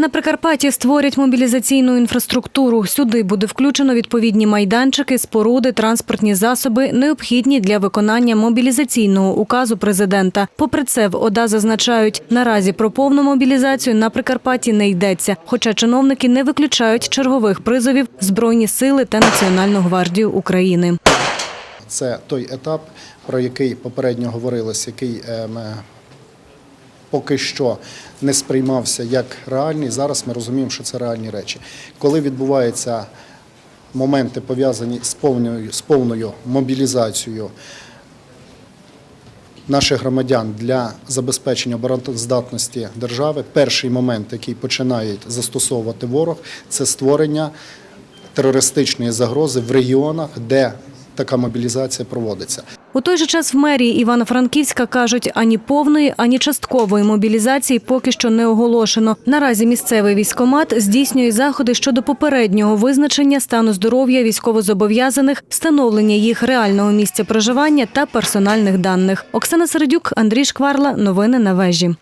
На Прикарпатті створять мобілізаційну інфраструктуру. Сюди буде включено відповідні майданчики, споруди, транспортні засоби, необхідні для виконання мобілізаційного указу президента. Попри це, в ОДА зазначають, наразі про повну мобілізацію на Прикарпатті не йдеться. Хоча чиновники не виключають чергових призовів Збройні сили та Національну гвардію України. Це той етап, про який попередньо говорилось, який е, поки що не сприймався як реальний. Зараз ми розуміємо, що це реальні речі. Коли відбуваються моменти пов'язані з повною, з повною мобілізацією наших громадян для забезпечення обороноздатності держави, перший момент, який починають застосовувати ворог, це створення терористичної загрози в регіонах, де така мобілізація проводиться. У той же час в мерії Івано-Франківська кажуть, ані повної, ані часткової мобілізації поки що не оголошено. Наразі місцевий військомат здійснює заходи щодо попереднього визначення стану здоров'я військовозобов'язаних, встановлення їх реального місця проживання та персональних даних. Оксана Середюк, Андрій Шкварла. Новини на вежі.